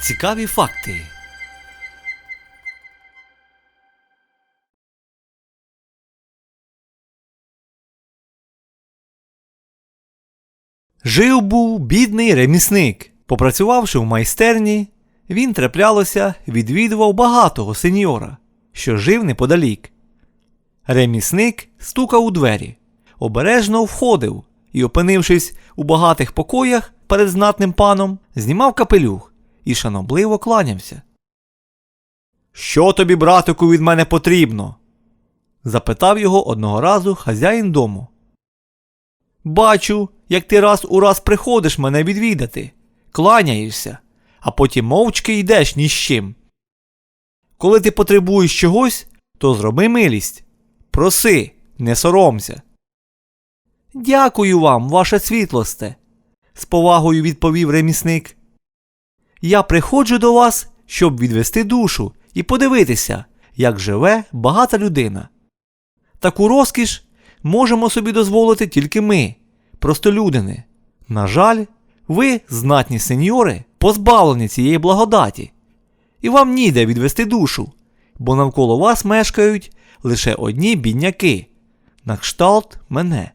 Цікаві факти. Жив був бідний ремісник. Попрацювавши в майстерні, він траплялося, відвідував багатого сеньора, що жив неподалік. Ремісник стукав у двері, обережно входив і, опинившись у багатих покоях перед знатним паном, знімав капелюх і шанобливо кланявся. Що тобі, братику, від мене потрібно? запитав його одного разу хазяїн дому. Бачу, як ти раз у раз приходиш мене відвідати, кланяєшся, а потім мовчки йдеш ні з чим. Коли ти потребуєш чогось, то зроби милість. Проси, не соромся. Дякую вам, ваше світлосте, з повагою відповів ремісник. Я приходжу до вас, щоб відвести душу і подивитися, як живе багата людина. Таку розкіш можемо собі дозволити тільки ми, простолюдини. На жаль, ви, знатні сеньори, позбавлені цієї благодаті, і вам ніде відвести душу, бо навколо вас мешкають лише одні бідняки, на кшталт мене.